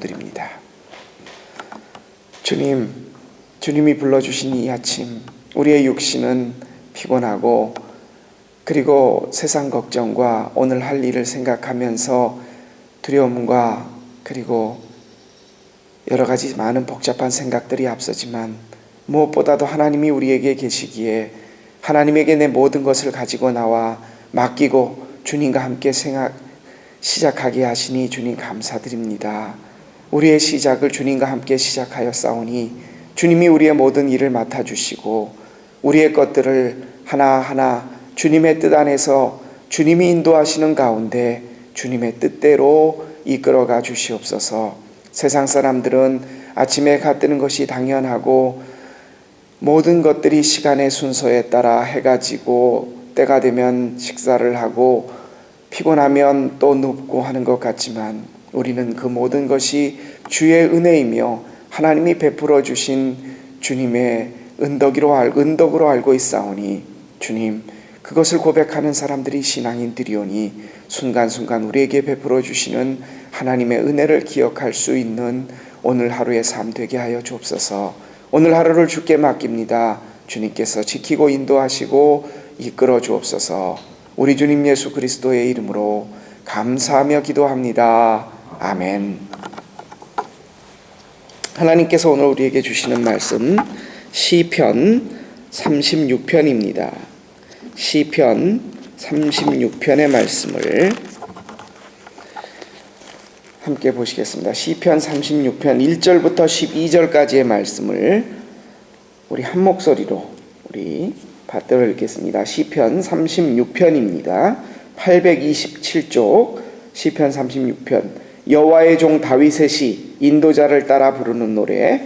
드립니다. 주님, 주님이 불러주신 이 아침, 우리의 육신은 피곤하고 그리고 세상 걱정과 오늘 할 일을 생각하면서 두려움과 그리고 여러 가지 많은 복잡한 생각들이 앞서지만 무엇보다도 하나님이 우리에게 계시기에 하나님에게 내 모든 것을 가지고 나와 맡기고 주님과 함께 생각 시작하게 하시니 주님 감사드립니다. 우리의 시작을 주님과 함께 시작하여 싸우니 주님이 우리의 모든 일을 맡아 주시고 우리의 것들을 하나하나 주님의 뜻 안에서 주님이 인도하시는 가운데 주님의 뜻대로 이끌어가 주시옵소서. 세상 사람들은 아침에 가 뜨는 것이 당연하고 모든 것들이 시간의 순서에 따라 해가 지고 때가 되면 식사를 하고 피곤하면 또 눕고 하는 것 같지만 우리는 그 모든 것이 주의 은혜이며 하나님이 베풀어 주신 주님의 은덕으로 알 은덕으로 알고 있사오니 주님 그것을 고백하는 사람들이 신앙인들이오니 순간순간 우리에게 베풀어 주시는 하나님의 은혜를 기억할 수 있는 오늘 하루의 삶 되게 하여 주옵소서. 오늘 하루를 주께 맡깁니다. 주님께서 지키고 인도하시고 이끌어 주옵소서. 우리 주님 예수 그리스도의 이름으로 감사하며 기도합니다. 아멘. 하나님께서 오늘 우리에게 주시는 말씀 시편 36편입니다. 시편 36편의 말씀을 함께 보시겠습니다. 시편 36편 1절부터 12절까지의 말씀을 우리 한 목소리로 우리 받들어 읽겠습니다. 시편 36편입니다. 827쪽 시편 36편 여호와의 종 다윗의 시 인도자를 따라 부르는 노래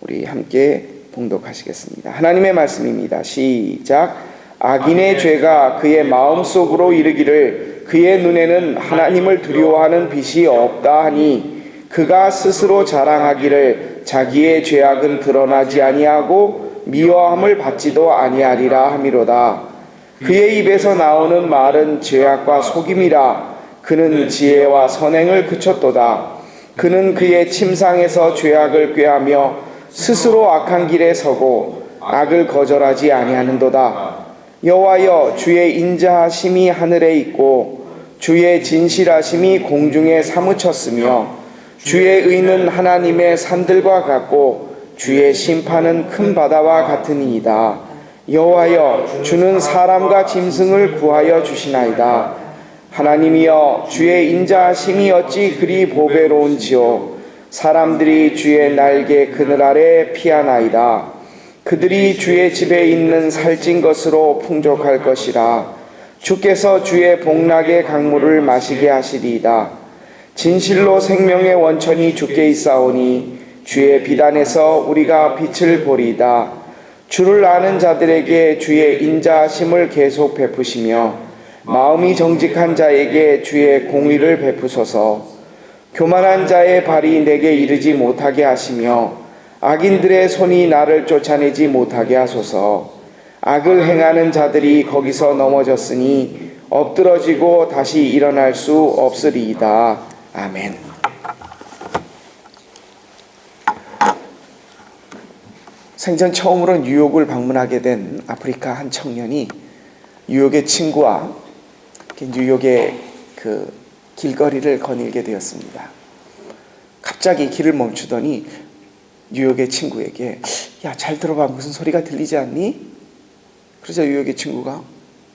우리 함께 봉독하시겠습니다. 하나님의 말씀입니다. 시작 악인의 죄가 그의 마음 속으로 이르기를 그의 눈에는 하나님을 두려워하는 빛이 없다 하니 그가 스스로 자랑하기를 자기의 죄악은 드러나지 아니하고 미워함을 받지도 아니하리라 하미로다. 그의 입에서 나오는 말은 죄악과 속임이라. 그는 지혜와 선행을 그쳤도다. 그는 그의 침상에서 죄악을 꾀하며 스스로 악한 길에 서고 악을 거절하지 아니하는도다. 여호와여 주의 인자하심이 하늘에 있고 주의 진실하심이 공중에 사무쳤으며 주의 의는 하나님의 산들과 같고 주의 심판은 큰 바다와 같으니이다. 여호와여 주는 사람과 짐승을 구하여 주시나이다. 하나님이여 주의 인자하심이 어찌 그리 보배로운지요 사람들이 주의 날개 그늘 아래 피하나이다. 그들이 주의 집에 있는 살찐 것으로 풍족할 것이라. 주께서 주의 복락의 강물을 마시게 하시리이다. 진실로 생명의 원천이 주께 있사오니 주의 비단에서 우리가 빛을 보리이다. 주를 아는 자들에게 주의 인자하심을 계속 베푸시며 마음이 정직한 자에게 주의 공의를 베푸소서. 교만한 자의 발이 내게 이르지 못하게 하시며 악인들의 손이 나를 쫓아내지 못하게 하소서. 악을 행하는 자들이 거기서 넘어졌으니 엎드러지고 다시 일어날 수 없으리이다. 아멘. 생전 처음으로 뉴욕을 방문하게 된 아프리카 한 청년이 뉴욕의 친구와 뉴욕의 그 길거리를 거닐게 되었습니다. 갑자기 길을 멈추더니 뉴욕의 친구에게 야 잘 들어봐 무슨 소리가 들리지 않니? 그러자 뉴욕의 친구가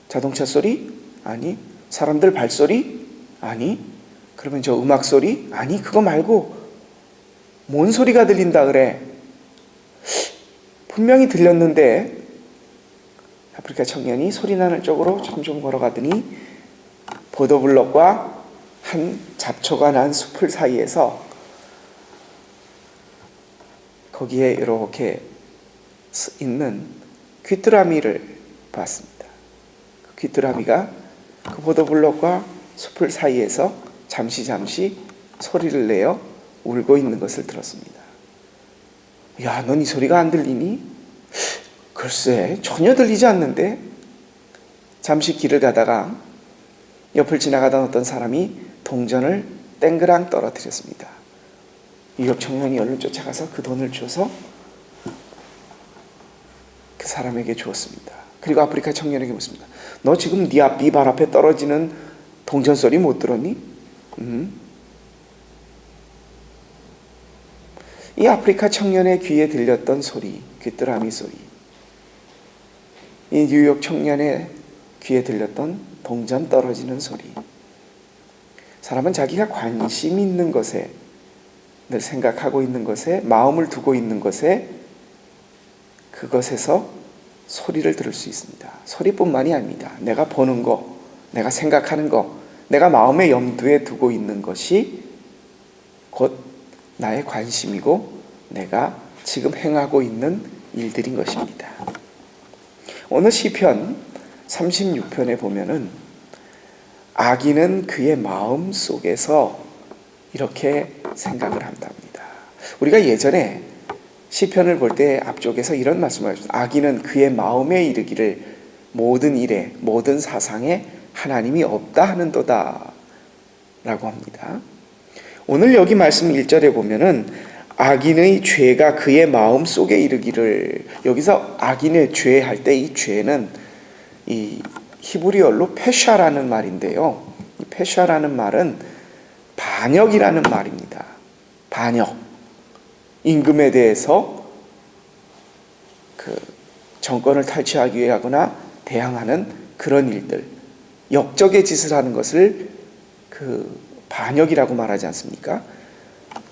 자동차 소리? 아니 사람들 발소리? 아니 그러면 저 음악 소리? 아니 그거 말고 뭔 소리가 들린다 그래? 분명히 들렸는데 아프리카 청년이 소리 나는 쪽으로 점점 걸어가더니 보도블럭과 한 잡초가 난 숲을 사이에서 거기에 이렇게 있는 귀뚜라미를 봤습니다. 그 귀뚜라미가 그 보도블럭과 숲을 사이에서 잠시 잠시 소리를 내어 울고 있는 것을 들었습니다. 야, 넌 이 소리가 안 들리니? 글쎄, 전혀 들리지 않는데? 잠시 길을 가다가 옆을 지나가던 어떤 사람이 동전을 땡그랑 떨어뜨렸습니다. 유럽 청년이 얼른 쫓아가서 그 돈을 줘서 그 사람에게 주었습니다. 그리고 아프리카 청년에게 묻습니다. 너 지금 네 앞, 네발 앞에 떨어지는 동전 소리 못 들었니? 음. 이 아프리카 청년의 귀에 들렸던 소리, 귀뚜라미 소리. 이 뉴욕 청년의 귀에 들렸던 동전 떨어지는 소리. 사람은 자기가 관심 있는 것에 늘 생각하고 있는 것에 마음을 두고 있는 것에 그것에서 소리를 들을 수 있습니다. 소리뿐만이 아닙니다. 내가 보는 거, 내가 생각하는 거, 내가 마음의 염두에 두고 있는 것이 곧 나의 관심이고 내가 지금 행하고 있는 일들인 것입니다. 오늘 시편 36편에 보면은 아기는 그의 마음 속에서 이렇게 생각을 한답니다. 우리가 예전에 시편을 볼 때 앞쪽에서 이런 말씀을 하셨죠. 아기는 그의 마음에 이르기를 모든 일에 모든 사상에 하나님이 없다 하는도다 라고 합니다. 오늘 여기 말씀 1절에 보면은 악인의 죄가 그의 마음 속에 이르기를 여기서 악인의 죄 할 때 이 죄는 이 히브리어로 페샤라는 말인데요. 이 페샤라는 말은 반역이라는 말입니다. 반역. 임금에 대해서 그 정권을 탈취하기 위해 하거나 대항하는 그런 일들, 역적의 짓을 하는 것을 그 반역이라고 말하지 않습니까?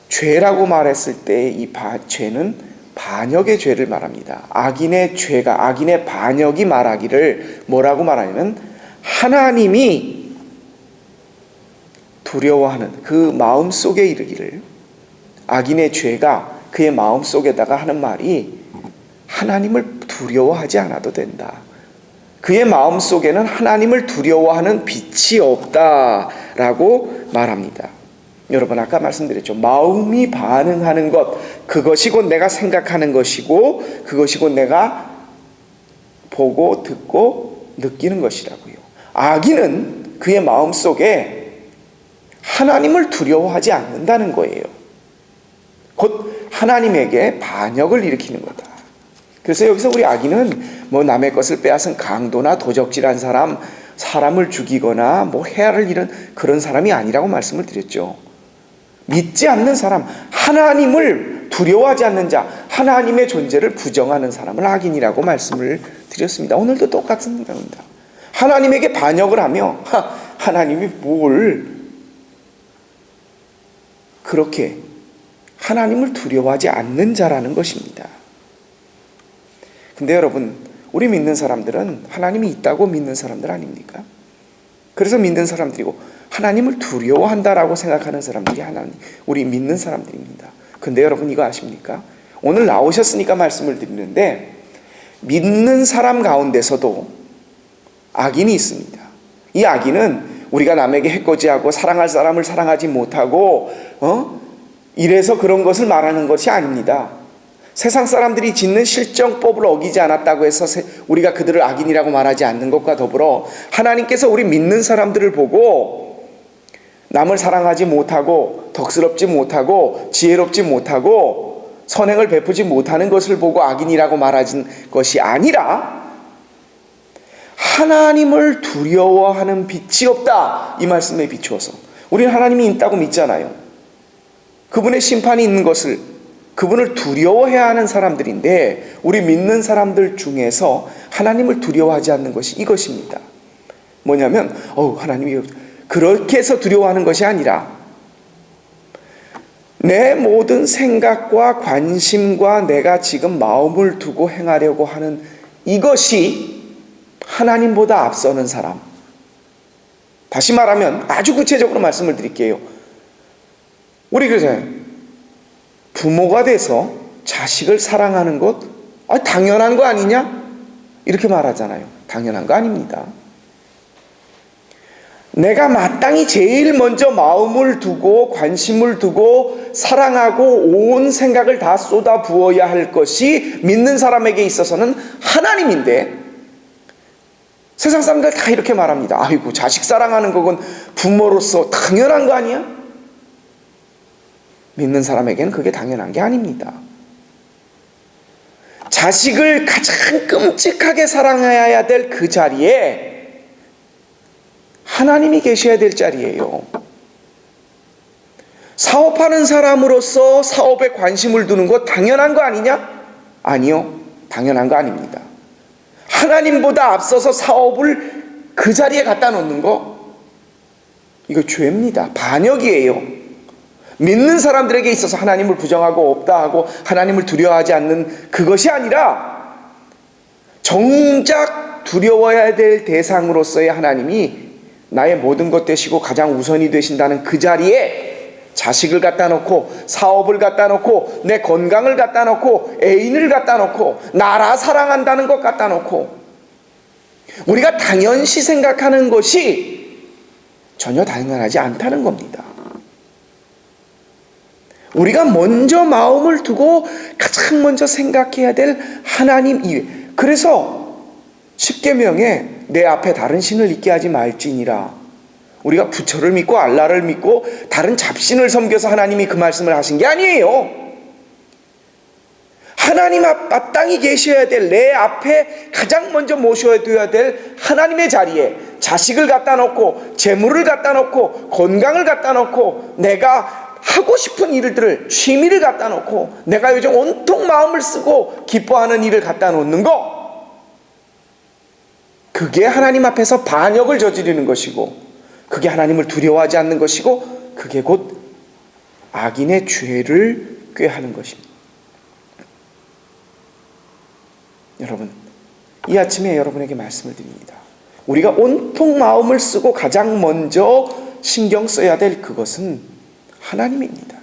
죄라고 말했을 때 이 죄는 반역의 죄를 말합니다. 악인의 죄가 악인의 반역이 말하기를 뭐라고 말하냐면 하나님이 두려워하는 그 마음 속에 이르기를 악인의 죄가 그의 마음 속에다가 하는 말이 하나님을 두려워하지 않아도 된다. 그의 마음 속에는 하나님을 두려워하는 빛이 없다라고 말합니다. 여러분 아까 말씀드렸죠. 마음이 반응하는 것 그것이 곧 내가 생각하는 것이고 그것이 곧 내가 보고 듣고 느끼는 것이라고요. 악인은 그의 마음 속에 하나님을 두려워하지 않는다는 거예요. 곧 하나님에게 반역을 일으키는 거다. 그래서 여기서 우리 악인은 뭐 남의 것을 빼앗은 강도나 도적질한 사람, 사람을 죽이거나 뭐 해야를 잃은 그런 사람이 아니라고 말씀을 드렸죠. 믿지 않는 사람, 하나님을 두려워하지 않는 자, 하나님의 존재를 부정하는 사람을 악인이라고 말씀을 드렸습니다. 오늘도 똑같은 겁니다. 하나님에게 반역을 하며 하, 하나님이 뭘 그렇게 하나님을 두려워하지 않는 자라는 것입니다. 근데 여러분, 우리 믿는 사람들은 하나님이 있다고 믿는 사람들 아닙니까? 그래서 믿는 사람들이고 하나님을 두려워한다라고 생각하는 사람들이 하나님, 우리 믿는 사람들입니다. 근데 여러분 이거 아십니까? 오늘 나오셨으니까 말씀을 드리는데 믿는 사람 가운데서도 악인이 있습니다. 이 악인은 우리가 남에게 해코지하고 사랑할 사람을 사랑하지 못하고 어? 이래서 그런 것을 말하는 것이 아닙니다. 세상 사람들이 짓는 실정법을 어기지 않았다고 해서 우리가 그들을 악인이라고 말하지 않는 것과 더불어 하나님께서 우리 믿는 사람들을 보고 남을 사랑하지 못하고 덕스럽지 못하고 지혜롭지 못하고 선행을 베푸지 못하는 것을 보고 악인이라고 말하진 것이 아니라 하나님을 두려워하는 빛이 없다 이 말씀에 비추어서 우리는 하나님이 있다고 믿잖아요. 그분의 심판이 있는 것을 그분을 두려워해야 하는 사람들인데 우리 믿는 사람들 중에서 하나님을 두려워하지 않는 것이 이것입니다. 뭐냐면 어 하나님이 그렇게 해서 두려워하는 것이 아니라 내 모든 생각과 관심과 내가 지금 마음을 두고 행하려고 하는 이것이 하나님보다 앞서는 사람. 다시 말하면 아주 구체적으로 말씀을 드릴게요. 우리 그래서 부모가 돼서 자식을 사랑하는 것 아, 당연한 거 아니냐? 이렇게 말하잖아요. 당연한 거 아닙니다. 내가 마땅히 제일 먼저 마음을 두고 관심을 두고 사랑하고 온 생각을 다 쏟아 부어야 할 것이 믿는 사람에게 있어서는 하나님인데 세상 사람들 다 이렇게 말합니다. 아이고 자식 사랑하는 것은 부모로서 당연한 거 아니야? 믿는 사람에게는 그게 당연한 게 아닙니다. 자식을 가장 끔찍하게 사랑해야 될 그 자리에 하나님이 계셔야 될 자리예요. 사업하는 사람으로서 사업에 관심을 두는 것 당연한 거 아니냐? 아니요. 당연한 거 아닙니다. 하나님보다 앞서서 사업을 그 자리에 갖다 놓는 거 이거 죄입니다. 반역이에요. 믿는 사람들에게 있어서 하나님을 부정하고 없다 하고 하나님을 두려워하지 않는 그것이 아니라 정작 두려워야 될 대상으로서의 하나님이 나의 모든 것 되시고 가장 우선이 되신다는 그 자리에 자식을 갖다 놓고 사업을 갖다 놓고 내 건강을 갖다 놓고 애인을 갖다 놓고 나라 사랑한다는 것 갖다 놓고 우리가 당연시 생각하는 것이 전혀 당연하지 않다는 겁니다. 우리가 먼저 마음을 두고 가장 먼저 생각해야 될 하나님 이외. 그래서 십계명에 내 앞에 다른 신을 있게 하지 말지니라. 우리가 부처를 믿고 알라를 믿고 다른 잡신을 섬겨서 하나님이 그 말씀을 하신 게 아니에요. 하나님 앞 마땅히 계셔야 될 내 앞에 가장 먼저 모셔야 될 하나님의 자리에 자식을 갖다 놓고 재물을 갖다 놓고 건강을 갖다 놓고 내가 하고 싶은 일들을 취미를 갖다 놓고 내가 요즘 온통 마음을 쓰고 기뻐하는 일을 갖다 놓는 거 그게 하나님 앞에서 반역을 저지르는 것이고 그게 하나님을 두려워하지 않는 것이고 그게 곧 악인의 죄를 꾀하는 것입니다. 여러분, 이 아침에 여러분에게 말씀을 드립니다. 우리가 온통 마음을 쓰고 가장 먼저 신경 써야 될 그것은 하나님입니다.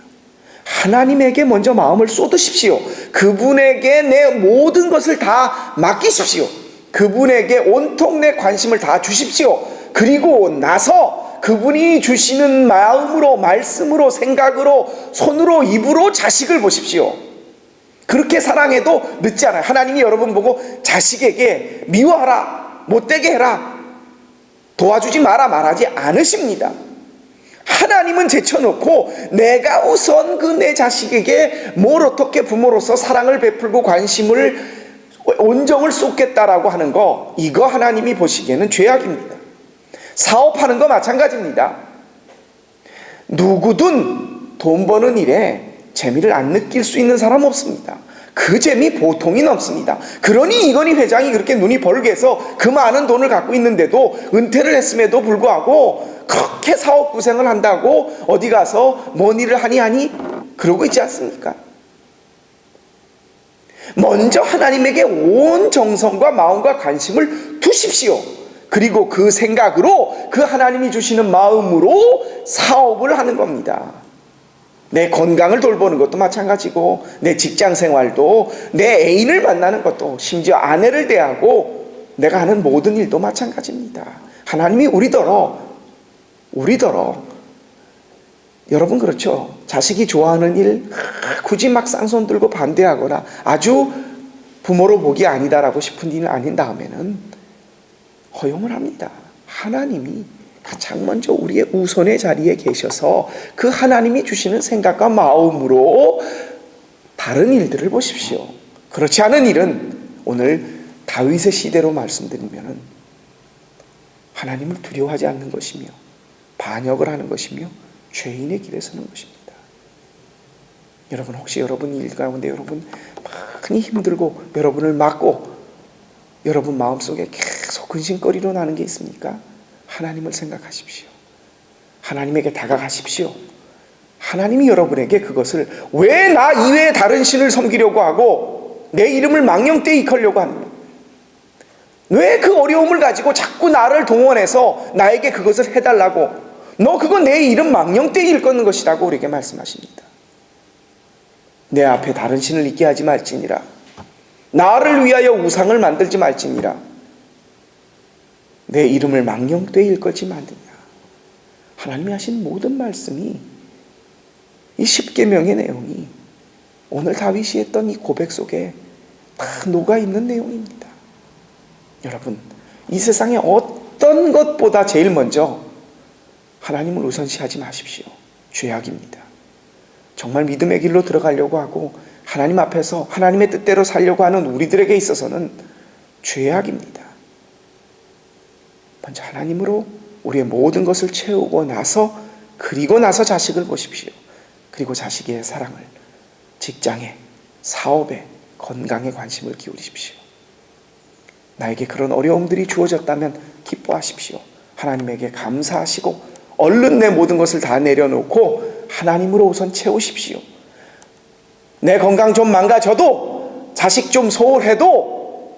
하나님에게 먼저 마음을 쏟으십시오. 그분에게 내 모든 것을 다 맡기십시오. 그분에게 온통 내 관심을 다 주십시오. 그리고 나서 그분이 주시는 마음으로, 말씀으로, 생각으로, 손으로, 입으로 자식을 보십시오. 그렇게 사랑해도 늦지 않아요. 하나님이 여러분 보고 자식에게 미워하라, 못되게 해라, 도와주지 마라 말하지 않으십니다. 하나님은 제쳐놓고 내가 우선 그 내 자식에게 뭘 어떻게 부모로서 사랑을 베풀고 관심을 온정을 쏟겠다라고 하는 거 이거 하나님이 보시기에는 죄악입니다. 사업하는 거 마찬가지입니다. 누구든 돈 버는 일에 재미를 안 느낄 수 있는 사람 없습니다. 그 재미 보통이 넘습니다. 그러니 이건희 회장이 그렇게 눈이 벌게서 그 많은 돈을 갖고 있는데도 은퇴를 했음에도 불구하고 그렇게 사업 구생을 한다고 어디 가서 뭔 일을 하니 하니 그러고 있지 않습니까? 먼저 하나님에게 온 정성과 마음과 관심을 두십시오. 그리고 그 생각으로 그 하나님이 주시는 마음으로 사업을 하는 겁니다. 내 건강을 돌보는 것도 마찬가지고 내 직장 생활도 내 애인을 만나는 것도 심지어 아내를 대하고 내가 하는 모든 일도 마찬가지입니다. 하나님이 우리더러 우리더러 여러분 그렇죠. 자식이 좋아하는 일 굳이 막 쌍손 들고 반대하거나 아주 부모로 보기 아니다라고 싶은 일 아닌 다음에는 허용을 합니다. 하나님이 가장 먼저 우리의 우선의 자리에 계셔서 그 하나님이 주시는 생각과 마음으로 다른 일들을 보십시오. 그렇지 않은 일은 오늘 다윗의 시대로 말씀드리면 하나님을 두려워하지 않는 것이며 반역을 하는 것이며 죄인의 길에 서는 것입니다. 여러분 혹시 여러분 일 가운데 여러분 많이 힘들고 여러분을 막고 여러분 마음속에 계속 근심거리로 나는 게 있습니까? 하나님을 생각하십시오. 하나님에게 다가가십시오. 하나님이 여러분에게 그것을 왜 나 이외에 다른 신을 섬기려고 하고 내 이름을 망령되이 이끌려고 하느냐? 왜그 어려움을 가지고 자꾸 나를 동원해서 나에게 그것을 해달라고 너 그거 내 이름 망령되이 일컫는 것이라고 우리에게 말씀하십니다. 내 앞에 다른 신을 있게 하지 말지니라. 나를 위하여 우상을 만들지 말지니라. 내 이름을 망령되이 일걸지 만드냐. 하나님이 하신 모든 말씀이 이 십계명의 내용이 오늘 다윗이 했던 이 고백 속에 다 녹아 있는 내용입니다. 여러분, 이 세상에 어떤 것보다 제일 먼저 하나님을 우선시하지 마십시오. 죄악입니다. 정말 믿음의 길로 들어가려고 하고 하나님 앞에서 하나님의 뜻대로 살려고 하는 우리들에게 있어서는 죄악입니다. 먼저 하나님으로 우리의 모든 것을 채우고 나서 그리고 나서 자식을 보십시오. 그리고 자식의 사랑을 직장에 사업에 건강에 관심을 기울이십시오. 나에게 그런 어려움들이 주어졌다면 기뻐하십시오. 하나님에게 감사하시고 얼른 내 모든 것을 다 내려놓고 하나님으로 우선 채우십시오. 내 건강 좀 망가져도 자식 좀 소홀해도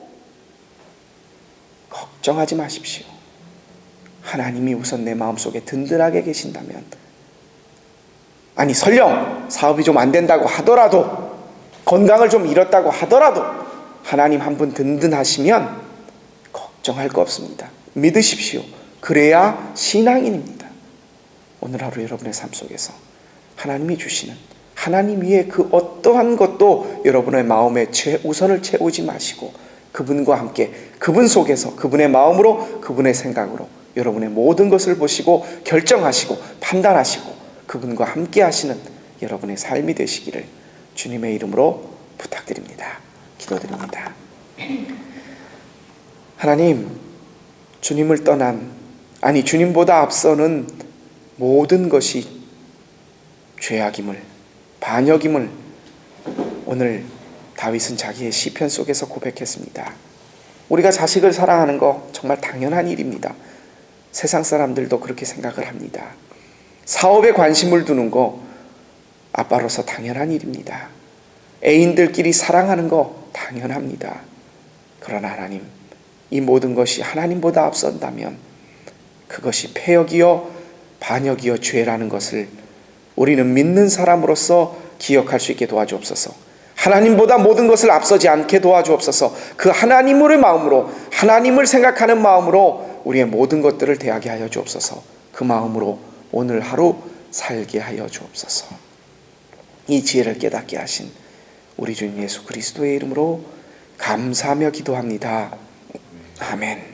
걱정하지 마십시오. 하나님이 우선 내 마음속에 든든하게 계신다면 아니 설령 사업이 좀 안 된다고 하더라도 건강을 좀 잃었다고 하더라도 하나님 한 분 든든하시면 걱정할 거 없습니다. 믿으십시오. 그래야 신앙인입니다. 오늘 하루 여러분의 삶 속에서 하나님이 주시는 하나님 위에 그 어떠한 것도 여러분의 마음에 최우선을 채우지 마시고 그분과 함께 그분 속에서 그분의 마음으로 그분의 생각으로 여러분의 모든 것을 보시고 결정하시고 판단하시고 그분과 함께 하시는 여러분의 삶이 되시기를 주님의 이름으로 부탁드립니다. 기도드립니다. 하나님, 주님을 떠난, 아니, 주님보다 앞서는 모든 것이 죄악임을, 반역임을 오늘 다윗은 자기의 시편 속에서 고백했습니다. 우리가 자식을 사랑하는 거 정말 당연한 일입니다. 세상 사람들도 그렇게 생각을 합니다. 사업에 관심을 두는 거 아빠로서 당연한 일입니다. 애인들끼리 사랑하는 거 당연합니다. 그러나 하나님, 이 모든 것이 하나님보다 앞선다면 그것이 폐역이요 반역이요 죄라는 것을 우리는 믿는 사람으로서 기억할 수 있게 도와주옵소서. 하나님보다 모든 것을 앞서지 않게 도와주옵소서. 그 하나님의 마음으로 하나님을 생각하는 마음으로 우리의 모든 것들을 대하게 하여 주옵소서. 그 마음으로 오늘 하루 살게 하여 주옵소서. 이 지혜를 깨닫게 하신 우리 주님 예수 그리스도의 이름으로 감사하며 기도합니다. 아멘.